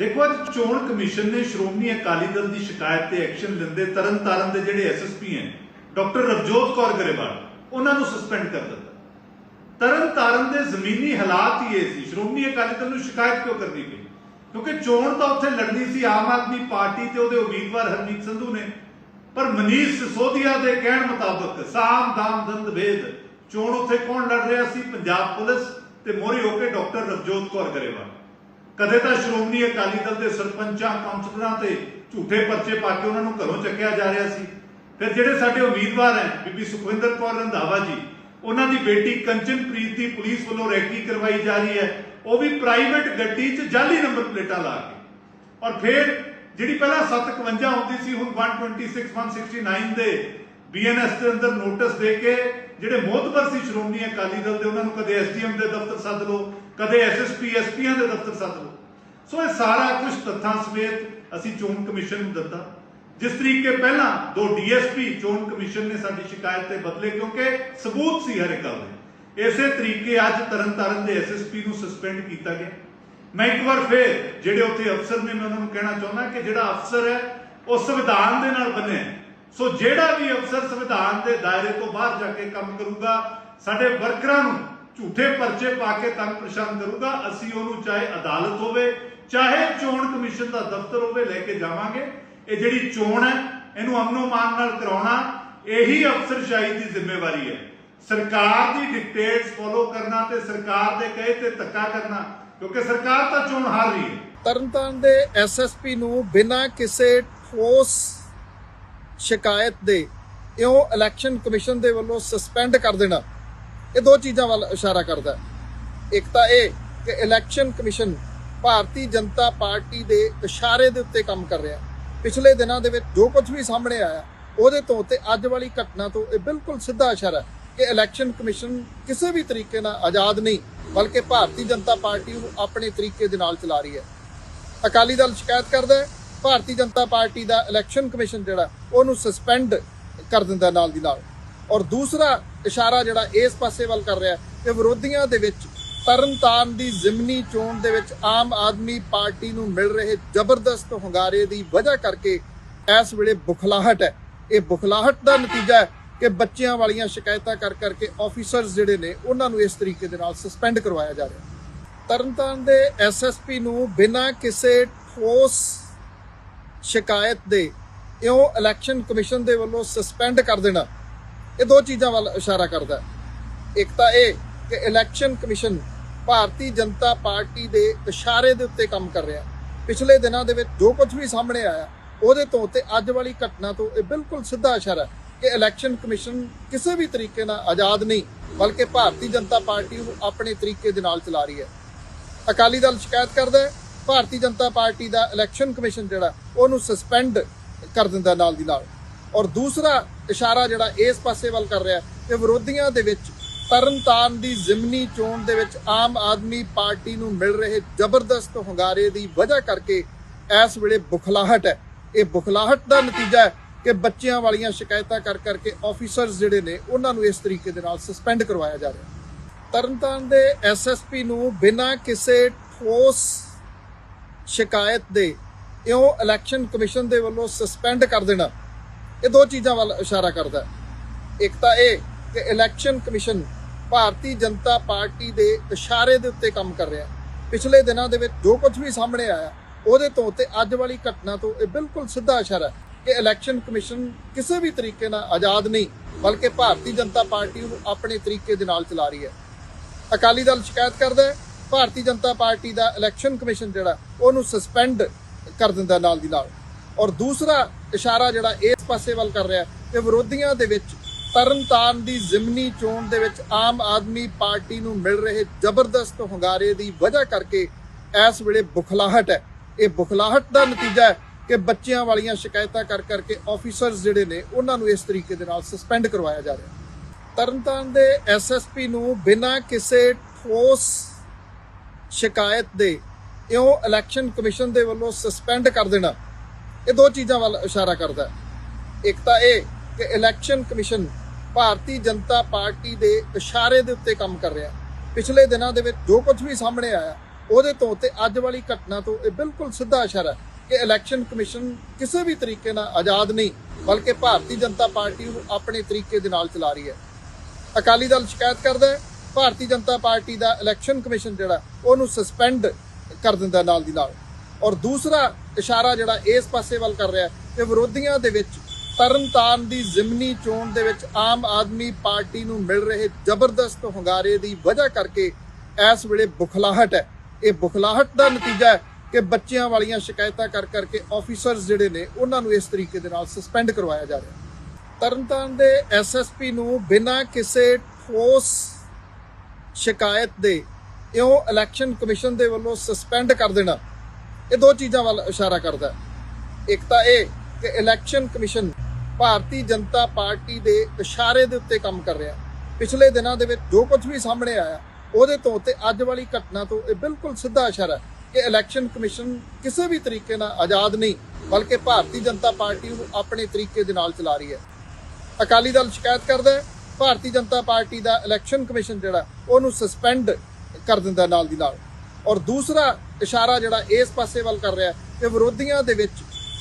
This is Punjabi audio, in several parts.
ਦੇਖੋ, ਅੱਜ ਚੋਣ ਕਮਿਸ਼ਨ ਨੇ ਸ਼੍ਰੋਮਣੀ ਅਕਾਲੀ ਦਲ ਦੀ ਸ਼ਿਕਾਇਤ ਤੇ ਐਕਸ਼ਨ ਲੈਂਦੇ ਤਰਨਤਾਰਨ ਦੇ ਜਿਹੜੇ ਐਸਐਸਪੀ ਹੈ, ਡਾਕਟਰ ਰਵਜੋਤ ਕੌਰ ਗਰੇਵਾਲ, ਉਹਨਾਂ ਨੂੰ ਸਸਪੈਂਡ ਕਰ ਦਿੱਤਾ। ਤਰਨਤਾਰਨ ਦੇ ਜ਼ਮੀਨੀ ਹਾਲਾਤ ਹੀ ਇਹ ਸੀ, ਸ਼੍ਰੋਮਣੀ ਅਕਾਲੀ ਦਲ ਨੂੰ ਸ਼ਿਕਾਇਤ ਕਿਉਂ ਕਰਨੀ ਪਈ? ਕਿਉਂਕਿ ਚੋਣ ਤਾਂ ਉੱਥੇ ਲੜਨੀ ਸੀ, ਆਮ ਆਦਮੀ ਪਾਰਟੀ ਤੇ ਉਹਦੇ ਉਮੀਦਵਾਰ ਹਰਮੀਤ ਸੰਧੂ ਨੇ। ਪਰ ਮਨੀਸ਼ ਸਿਸੋਦੀਆ ਦੇ ਕਹਿਣ ਮੁਤਾਬਕ ਸਾਮ, ਦਾਮ, ਦੰਦ ਭੇਦ ਚੋਣ ਉੱਥੇ ਕੌਣ ਲੜ ਰਿਹਾ ਸੀ? ਪੰਜਾਬ ਪੁਲਿਸ ਤੇ ਮੋਹਰੇ ਹੋ ਕੇ ਡਾਕਟਰ ਰਵਜੋਤ ਕੌਰ ਗਰੇਵਾਲ। ਕਦੇ ਤਾਂ ਸ਼੍ਰੋਮਣੀ ਅਕਾਲੀ ਦਲ ਦੇ ਸਰਪੰਚਾਂ ਕਾਉਂਸਲਰਾਂ ਤੇ ਝੂਠੇ ਪਰਚੇ ਪਾ ਕੇ ਉਹਨਾਂ ਨੂੰ ਘਰੋਂ ਚੱਕਿਆ ਜਾ ਰਿਹਾ ਸੀ। ਫਿਰ ਜਿਹੜੇ ਸਾਡੇ ਉਮੀਦਵਾਰ ਹੈ, ਬੀਬੀ ਸੁਖਵਿੰਦਰ ਕੌਰ ਰੰਧਾਵਾ ਜੀ, ਉਹਨਾਂ ਦੀ ਬੇਟੀ ਕੰਚਨਪ੍ਰੀਤ ਦੀ ਪੁਲਿਸ ਵੱਲੋਂ ਰੈਕੀ ਕਰਵਾਈ ਜਾ ਰਹੀ ਹੈ। ਉਹ ਵੀ ਪ੍ਰਾਈਵੇਟ ਗੱਡੀ 'ਚ ਜਾਲੀ ਨੰਬਰ ਪਲੇਟਾਂ ਲਾ ਕੇ। ਔਰ ਫਿਰ ਜਿਹੜੀ ਪਹਿਲਾਂ 751 ਹੁੰਦੀ ਸੀ, ਹੁਣ 126 169 ਦੇ ਬੀਐਨਐਸ ਦੇ ਅੰਦਰ ਨੋਟਿਸ ਦੇ ਕੇ ਜਿਹੜੇ ਮੋਹਤਬਰ ਸੀ ਸ਼੍ਰੋਮਣੀ ਅਕਾਲੀ ਦਲ ਦੇ, ਉਹਨਾਂ ਨੂੰ ਕਦੇ ਐਸਡੀਐਮ ਦੇ ਦਫ਼ਤਰ ਸੱਦ ਲਓ। ਕਦੇ ਐਸਐਸਪੀ ਐਸਪੀਆਂ ਦੇ ਦਫ਼ਤਰ ਸੱਦ ਲਓ। ਸੋ ਇਹ ਸਾਰਾ ਕੁਝ ਤੱਥਾਂ ਸਮੇਤ ਅਸੀਂ ਚੋਣ ਕਮਿਸ਼ਨ ਨੂੰ ਦਿੱਤਾ। ਜਿਸ ਤਰੀਕੇ ਪਹਿਲਾਂ ਦੋ ਡੀਐਸਪੀ ਚੋਣ ਕਮਿਸ਼ਨ ਨੇ ਸਾਡੀ ਸ਼ਿਕਾਇਤ ਤੇ ਬਦਲੇ, ਕਿਉਂਕਿ ਸਬੂਤ ਸੀ ਹਰ ਇੱਕ ਗੱਲ ਦੇ। ਇਸੇ ਤਰੀਕੇ ਅੱਜ ਤਰਨਤਾਰਨ ਦੇ ਐਸਐਸਪੀ ਨੂੰ ਸਸਪੈਂਡ ਕੀਤਾ ਗਿਆ। ਮੈਂ ਇੱਕ ਵਾਰ ਫੇਰ ਜਿਹੜੇ ਉੱਥੇ ਅਫਸਰ ਨੇ, ਮੈਂ ਉਹਨਾਂ ਨੂੰ ਕਹਿਣਾ ਚਾਹੁੰਦਾ ਕਿ ਜਿਹੜਾ ਅਫਸਰ ਹੈ, ਉਹ ਸੰਵਿਧਾਨ ਦੇ ਨਾਲ ਬਣਿਆ ਸੋ ਜਿਹੜਾ ਵੀ ਅਫਸਰ ਸੰਵਿਧਾਨ ਦੇ ਦਾਇਰੇ ਤੋਂ ਬਾਹਰ ਜਾ ਕੇ ਕੰਮ ਕਰੂਗਾ, ਸਾਡੇ ਵਰਕਰਾਂ ਨੂੰ ਝੂਠੇ ਪਰਚੇ ਪਾ ਕੇ ਤੰਗ ਪਰੇਸ਼ਾਨ ਕਰੂਗਾ, ਅਸੀਂ ਉਹਨੂੰ ਚਾਹੇ ਅਦਾਲਤ ਹੋਵੇ, ਚਾਹੇ ਚੋਣ ਕਮਿਸ਼ਨ ਦਾ ਦਫ਼ਤਰ ਹੋਵੇ, ਲੈ ਕੇ ਜਾਵਾਂਗੇ। ਇਹ ਜਿਹੜੀ ਚੋਣ ਹੈ, ਇਹਨੂੰ ਅਮਨੋ ਮਾਨ ਨਾਲ ਕਰਾਉਣਾ ਇਹੀ ਅਫਸਰਸ਼ਾਹੀ ਦੀ ਜ਼ਿੰਮੇਵਾਰੀ ਹੈ। ਸਰਕਾਰ ਦੀ ਡਿਕਟੇਟਸ ਫੋਲੋ ਕਰਨਾ ਤੇ ਸਰਕਾਰ ਦੇ ਕਹੇ ਤੇ ਧੱਕਾ ਕਰਨਾ, ਕਿਉਂਕਿ ਸਰਕਾਰ ਤਾਂ ਚੋਣ ਹਾਰ ਰਹੀ ਹੈ। ਤਰਨਤਾਰਨ ਦੇ ਐਸਐਸਪੀ ਨੂੰ ਬਿਨਾਂ ਕਿਸੇ ਠੋਸ ਸ਼ਿਕਾਇਤ ਦੇ ਇਉਂ ਇਲੈਕਸ਼ਨ ਕਮਿਸ਼ਨ ਦੇ ਵੱਲੋਂ ਸਸਪੈਂਡ ਕਰ ਦੇਣਾ। ਇਹ ਦੋ ਚੀਜ਼ਾਂ ਵੱਲ ਇਸ਼ਾਰਾ ਕਰਦਾ ਹੈ। ਇੱਕ ਤਾਂ ਇਹ ਕਿ election commission Bharatiya Janata party ਦੇ ਇਸ਼ਾਰੇ ਦੇ ਉੱਤੇ ਕੰਮ ਕਰ ਰਿਹਾ ਪਿਛਲੇ ਦਿਨਾਂ ਦੇ ਵਿੱਚ ਜੋ ਕੁਝ ਵੀ ਸਾਹਮਣੇ ਆਇਆ, ਉਹਦੇ ਤੋਂ ਤੇ ਅੱਜ ਵਾਲੀ ਘਟਨਾ ਤੋਂ ਇਹ ਬਿਲਕੁਲ ਸਿੱਧਾ ਇਸ਼ਾਰਾ ਹੈ ਕਿ ਇਲੈਕਸ਼ਨ ਕਮਿਸ਼ਨ ਕਿਸੇ ਵੀ ਤਰੀਕੇ ਨਾਲ ਆਜ਼ਾਦ ਨਹੀਂ, ਬਲਕਿ ਭਾਰਤੀ ਜਨਤਾ ਪਾਰਟੀ ਨੂੰ ਆਪਣੇ ਤਰੀਕੇ ਦੇ ਨਾਲ ਚਲਾ ਰਹੀ ਹੈ। ਅਕਾਲੀ ਦਲ ਸ਼ਿਕਾਇਤ ਕਰਦਾ ਹੈ, ਭਾਰਤੀ ਜਨਤਾ ਪਾਰਟੀ ਦਾ ਇਲੈਕਸ਼ਨ ਕਮਿਸ਼ਨ ਜਿਹੜਾ, ਉਹਨੂੰ ਸਸਪੈਂਡ ਕਰ ਦਿੰਦਾ ਨਾਲ ਦੀ ਨਾਲ। ਔਰ ਦੂਸਰਾ ਇਸ਼ਾਰਾ ਜਿਹੜਾ ਇਸ ਪਾਸੇ ਵੱਲ ਕਰ ਰਿਹਾ ਹੈ ਕਿ ਵਿਰੋਧੀਆਂ ਦੇ ਵਿੱਚ ਤਰਨਤਾਰਨ ਦੀ ਜ਼ਿਮਨੀ ਚੋਣ ਦੇ ਵਿੱਚ ਆਮ ਆਦਮੀ ਪਾਰਟੀ ਨੂੰ ਮਿਲ ਰਹੇ ਜ਼ਬਰਦਸਤ ਹੁੰਗਾਰੇ ਦੀ ਵਜ੍ਹਾ ਕਰਕੇ ਇਸ ਵੇਲੇ ਬੁਖਲਾਹਟ ਹੈ। ਇਹ ਬੁਖਲਾਹਟ ਦਾ ਨਤੀਜਾ ਹੈ ਕਿ ਬੱਚਿਆਂ ਵਾਲੀਆਂ ਸ਼ਿਕਾਇਤਾਂ ਕਰ ਕਰਕੇ ਆਫੀਸਰਸ ਜਿਹੜੇ ਨੇ, ਉਹਨਾਂ ਨੂੰ ਇਸ ਤਰੀਕੇ ਦੇ ਨਾਲ ਸਸਪੈਂਡ ਕਰਵਾਇਆ ਜਾ ਰਿਹਾ ਤਰਨਤਾਰਨ ਦੇ ਐਸਐਸਪੀ ਨੂੰ ਬਿਨਾਂ ਕਿਸੇ ਠੋਸ ਸ਼ਿਕਾਇਤ ਦੇ ਇਉਂ ਇਲੈਕਸ਼ਨ ਕਮਿਸ਼ਨ ਦੇ ਵੱਲੋਂ ਸਸਪੈਂਡ ਕਰ ਦੇਣਾ ਇਹ ਦੋ ਚੀਜ਼ਾਂ ਵੱਲ ਇਸ਼ਾਰਾ ਕਰਦਾ ਇੱਕ ਤਾਂ ਇਹ ਕਿ election commission Bharatiya Janata party ਦੇ ਇਸ਼ਾਰੇ ਦੇ ਉੱਤੇ ਕੰਮ ਕਰ ਰਿਹਾ ਪਿਛਲੇ ਦਿਨਾਂ ਦੇ ਵਿੱਚ ਜੋ ਕੁਝ ਵੀ ਸਾਹਮਣੇ ਆਇਆ, ਉਹਦੇ ਤੋਂ ਤੇ ਅੱਜ ਵਾਲੀ ਘਟਨਾ ਤੋਂ ਇਹ ਬਿਲਕੁਲ ਸਿੱਧਾ ਇਸ਼ਾਰਾ ਹੈ ਕਿ ਇਲੈਕਸ਼ਨ ਕਮਿਸ਼ਨ ਕਿਸੇ ਵੀ ਤਰੀਕੇ ਨਾਲ ਆਜ਼ਾਦ ਨਹੀਂ, ਬਲਕਿ ਭਾਰਤੀ ਜਨਤਾ ਪਾਰਟੀ ਨੂੰ ਆਪਣੇ ਤਰੀਕੇ ਦੇ ਨਾਲ ਚਲਾ ਰਹੀ ਹੈ। ਅਕਾਲੀ ਦਲ ਸ਼ਿਕਾਇਤ ਕਰਦਾ ਹੈ, ਭਾਰਤੀ ਜਨਤਾ ਪਾਰਟੀ ਦਾ ਇਲੈਕਸ਼ਨ ਕਮਿਸ਼ਨ ਜਿਹੜਾ, ਉਹਨੂੰ ਸਸਪੈਂਡ ਕਰ ਦਿੰਦਾ ਨਾਲ ਦੀ ਨਾਲ। ਔਰ ਦੂਸਰਾ ਇਸ਼ਾਰਾ ਜਿਹੜਾ ਇਸ ਪਾਸੇ ਵੱਲ ਕਰ ਰਿਹਾ ਕਿ ਵਿਰੋਧੀਆਂ ਦੇ ਵਿੱਚ ਤਰਨਤਾਰਨ ਦੀ ਜ਼ਿਮਨੀ ਚੋਣ ਦੇ ਵਿੱਚ ਆਮ ਆਦਮੀ ਪਾਰਟੀ ਨੂੰ ਮਿਲ ਰਹੇ ਜ਼ਬਰਦਸਤ ਹੁੰਗਾਰੇ ਦੀ ਵਜ੍ਹਾ ਕਰਕੇ ਇਸ ਵੇਲੇ ਬੁਖਲਾਹਟ ਹੈ। ਇਹ ਬੁਖਲਾਹਟ ਦਾ ਨਤੀਜਾ ਹੈ ਕਿ ਬੱਚਿਆਂ ਵਾਲੀਆਂ ਸ਼ਿਕਾਇਤਾਂ ਕਰ ਕਰਕੇ ਆਫੀਸਰਸ ਜਿਹੜੇ ਨੇ, ਉਹਨਾਂ ਨੂੰ ਇਸ ਤਰੀਕੇ ਦੇ ਨਾਲ ਸਸਪੈਂਡ ਕਰਵਾਇਆ ਜਾ ਰਿਹਾ। ਤਰਨਤਾਰਨ ਦੇ ਐਸਐਸਪੀ ਨੂੰ ਬਿਨਾਂ ਕਿਸੇ ਠੋਸ ਸ਼ਿਕਾਇਤ ਦੇ ਇਉਂ ਇਲੈਕਸ਼ਨ ਕਮਿਸ਼ਨ ਦੇ ਵੱਲੋਂ ਸਸਪੈਂਡ ਕਰ ਦੇਣਾ ਇਹ ਦੋ ਚੀਜ਼ਾਂ ਵੱਲ ਇਸ਼ਾਰਾ ਕਰਦਾ ਹੈ। ਇੱਕ ਤਾਂ ਇਹ ਕਿ election commission Bharatiya Janata party ਦੇ ਇਸ਼ਾਰੇ ਦੇ ਉੱਤੇ ਕੰਮ ਕਰ ਰਿਹਾ ਪਿਛਲੇ ਦਿਨਾਂ ਦੇ ਵਿੱਚ ਜੋ ਕੁਝ ਵੀ ਸਾਹਮਣੇ ਆਇਆ, ਉਹਦੇ ਤੋਂ ਤੇ ਅੱਜ ਵਾਲੀ ਘਟਨਾ ਤੋਂ ਇਹ ਬਿਲਕੁਲ ਸਿੱਧਾ ਇਸ਼ਾਰਾ ਹੈ ਕਿ ਇਲੈਕਸ਼ਨ ਕਮਿਸ਼ਨ ਕਿਸੇ ਵੀ ਤਰੀਕੇ ਨਾਲ ਆਜ਼ਾਦ ਨਹੀਂ, ਬਲਕਿ ਭਾਰਤੀ ਜਨਤਾ ਪਾਰਟੀ ਨੂੰ ਆਪਣੇ ਤਰੀਕੇ ਦੇ ਨਾਲ ਚਲਾ ਰਹੀ ਹੈ। ਅਕਾਲੀ ਦਲ ਸ਼ਿਕਾਇਤ ਕਰਦਾ ਹੈ, ਭਾਰਤੀ ਜਨਤਾ ਪਾਰਟੀ ਦਾ ਇਲੈਕਸ਼ਨ ਕਮਿਸ਼ਨ ਜਿਹੜਾ, ਉਹਨੂੰ ਸਸਪੈਂਡ ਕਰ ਦਿੰਦਾ ਨਾਲ ਦੀ ਨਾਲ। ਔਰ ਦੂਸਰਾ ਇਸ਼ਾਰਾ ਜਿਹੜਾ ਇਸ ਪਾਸੇ ਵੱਲ ਕਰ ਰਿਹਾ ਕਿ ਵਿਰੋਧੀਆਂ ਦੇ ਵਿੱਚ ਤਰਨਤਾਰਨ ਦੀ ਜ਼ਿਮਨੀ ਚੋਣ ਦੇ ਵਿੱਚ ਆਮ ਆਦਮੀ ਪਾਰਟੀ ਨੂੰ ਮਿਲ ਰਹੇ ਜ਼ਬਰਦਸਤ ਹੁੰਗਾਰੇ ਦੀ ਵਜ੍ਹਾ ਕਰਕੇ ਇਸ ਵੇਲੇ ਬੁਖਲਾਹਟ ਹੈ। ਇਹ ਬੁਖਲਾਹਟ ਦਾ ਨਤੀਜਾ ਹੈ ਕਿ ਬੱਚਿਆਂ ਵਾਲੀਆਂ ਸ਼ਿਕਾਇਤਾਂ ਕਰ ਕਰਕੇ ਆਫੀਸਰਸ ਜਿਹੜੇ ਨੇ, ਉਹਨਾਂ ਨੂੰ ਇਸ ਤਰੀਕੇ ਦੇ ਨਾਲ ਸਸਪੈਂਡ ਕਰਵਾਇਆ ਜਾ ਰਿਹਾ ਤਰਨਤਾਰਨ ਦੇ ਐਸਐਸਪੀ ਨੂੰ ਬਿਨਾਂ ਕਿਸੇ ਠੋਸ ਸ਼ਿਕਾਇਤ ਦੇ ਇਉਂ ਇਲੈਕਸ਼ਨ ਕਮਿਸ਼ਨ ਦੇ ਵੱਲੋਂ ਸਸਪੈਂਡ ਕਰ ਦੇਣਾ ਇਹ ਦੋ ਚੀਜ਼ਾਂ ਵੱਲ ਇਸ਼ਾਰਾ ਕਰਦਾ ਹੈ। ਇੱਕ ਤਾਂ ਇਹ ਕਿ election commission Bharatiya Janata party ਦੇ ਇਸ਼ਾਰੇ ਦੇ ਉੱਤੇ ਕੰਮ ਕਰ ਰਿਹਾ ਪਿਛਲੇ ਦਿਨਾਂ ਦੇ ਵਿੱਚ ਜੋ ਕੁਝ ਵੀ ਸਾਹਮਣੇ ਆਇਆ, ਉਹਦੇ ਤੋਂ ਤੇ ਅੱਜ ਵਾਲੀ ਘਟਨਾ ਤੋਂ ਇਹ ਬਿਲਕੁਲ ਸਿੱਧਾ ਇਸ਼ਾਰਾ ਹੈ ਕਿ ਇਲੈਕਸ਼ਨ ਕਮਿਸ਼ਨ ਕਿਸੇ ਵੀ ਤਰੀਕੇ ਨਾਲ ਆਜ਼ਾਦ ਨਹੀਂ, ਬਲਕਿ ਭਾਰਤੀ ਜਨਤਾ ਪਾਰਟੀ ਨੂੰ ਆਪਣੇ ਤਰੀਕੇ ਦੇ ਨਾਲ ਚਲਾ ਰਹੀ ਹੈ। ਅਕਾਲੀ ਦਲ ਸ਼ਿਕਾਇਤ ਕਰਦਾ ਹੈ, ਭਾਰਤੀ ਜਨਤਾ ਪਾਰਟੀ ਦਾ ਇਲੈਕਸ਼ਨ ਕਮਿਸ਼ਨ ਜਿਹੜਾ, ਉਹਨੂੰ ਸਸਪੈਂਡ ਕਰ ਦਿੰਦਾ ਨਾਲ ਦੀ ਨਾਲ। ਔਰ ਦੂਸਰਾ ਇਸ਼ਾਰਾ ਜਿਹੜਾ ਇਸ ਪਾਸੇ ਵੱਲ ਕਰ ਰਿਹਾ ਹੈ ਕਿ ਵਿਰੋਧੀਆਂ ਦੇ ਵਿੱਚ ਤਰਨਤਾਰਨ ਦੀ ਜ਼ਿਮਨੀ ਚੋਣ ਦੇ ਵਿੱਚ ਆਮ ਆਦਮੀ ਪਾਰਟੀ ਨੂੰ ਮਿਲ ਰਹੇ ਜ਼ਬਰਦਸਤ ਹੁੰਗਾਰੇ ਦੀ ਵਜ੍ਹਾ ਕਰਕੇ ਇਸ ਵੇਲੇ ਬੁਖਲਾਹਟ ਹੈ। ਇਹ ਬੁਖਲਾਹਟ ਦਾ ਨਤੀਜਾ ਹੈ ਕਿ ਬੱਚਿਆਂ ਵਾਲੀਆਂ ਸ਼ਿਕਾਇਤਾਂ ਕਰ ਕਰਕੇ ਆਫੀਸਰਸ ਜਿਹੜੇ ਨੇ, ਉਹਨਾਂ ਨੂੰ ਇਸ ਤਰੀਕੇ ਦੇ ਨਾਲ ਸਸਪੈਂਡ ਕਰਵਾਇਆ ਜਾ ਰਿਹਾ ਹੈ। ਤਰਨਤਾਰਨ ਦੇ ਐਸਐਸਪੀ ਨੂੰ ਬਿਨਾਂ ਕਿਸੇ ਠੋਸ ਸ਼ਿਕਾਇਤ ਦੇ ਇਉਂ ਇਲੈਕਸ਼ਨ ਕਮਿਸ਼ਨ ਦੇ ਵੱਲੋਂ ਸਸਪੈਂਡ ਕਰ ਦੇਣਾ ਇਹ ਦੋ ਚੀਜ਼ਾਂ ਵੱਲ ਇਸ਼ਾਰਾ ਕਰਦਾ ਇੱਕ ਤਾਂ ਇਹ ਕਿ election commission Bharatiya Janata party ਦੇ ਇਸ਼ਾਰੇ ਦੇ ਉੱਤੇ ਕੰਮ ਕਰ ਰਿਹਾ ਪਿਛਲੇ ਦਿਨਾਂ ਦੇ ਵਿੱਚ ਜੋ ਕੁਝ ਵੀ ਸਾਹਮਣੇ ਆਇਆ, ਉਹਦੇ ਤੋਂ ਤੇ ਅੱਜ ਵਾਲੀ ਘਟਨਾ ਤੋਂ ਇਹ ਬਿਲਕੁਲ ਸਿੱਧਾ ਇਸ਼ਾਰਾ ਹੈ ਕਿ ਇਲੈਕਸ਼ਨ ਕਮਿਸ਼ਨ ਕਿਸੇ ਵੀ ਤਰੀਕੇ ਨਾਲ ਆਜ਼ਾਦ ਨਹੀਂ, ਬਲਕਿ ਭਾਰਤੀ ਜਨਤਾ ਪਾਰਟੀ ਨੂੰ ਆਪਣੇ ਤਰੀਕੇ ਦੇ ਨਾਲ ਚਲਾ ਰਹੀ ਹੈ। ਅਕਾਲੀ ਦਲ ਸ਼ਿਕਾਇਤ ਕਰਦਾ ਹੈ, ਭਾਰਤੀ ਜਨਤਾ ਪਾਰਟੀ ਦਾ ਇਲੈਕਸ਼ਨ ਕਮਿਸ਼ਨ ਜਿਹੜਾ, ਉਹਨੂੰ ਸਸਪੈਂਡ ਕਰ ਦਿੰਦਾ ਨਾਲ ਦੀ ਨਾਲ। ਔਰ ਦੂਸਰਾ ਇਸ਼ਾਰਾ ਜਿਹੜਾ ਇਸ ਪਾਸੇ ਵੱਲ ਕਰ ਰਿਹਾ ਕਿ ਵਿਰੋਧੀਆਂ ਦੇ ਵਿੱਚ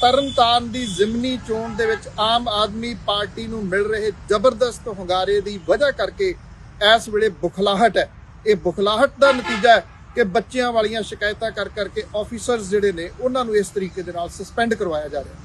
ਤਰਨਤਾਰਨ ਦੀ ਜ਼ਿਮਨੀ ਚੋਣ ਦੇ ਵਿੱਚ ਆਮ ਆਦਮੀ ਪਾਰਟੀ ਨੂੰ ਮਿਲ ਰਹੇ ਜ਼ਬਰਦਸਤ ਹੁੰਗਾਰੇ ਦੀ ਵਜ੍ਹਾ ਕਰਕੇ ਇਸ ਵੇਲੇ ਬੁਖਲਾਹਟ ਹੈ। ਇਹ ਬੁਖਲਾਹਟ ਦਾ ਨਤੀਜਾ ਹੈ ਕਿ ਬੱਚਿਆਂ ਵਾਲੀਆਂ ਸ਼ਿਕਾਇਤਾਂ ਕਰ ਕਰਕੇ ਆਫੀਸਰਸ ਜਿਹੜੇ ਨੇ, ਉਹਨਾਂ ਨੂੰ ਇਸ ਤਰੀਕੇ ਦੇ ਨਾਲ ਸਸਪੈਂਡ ਕਰਵਾਇਆ ਜਾ ਰਿਹਾ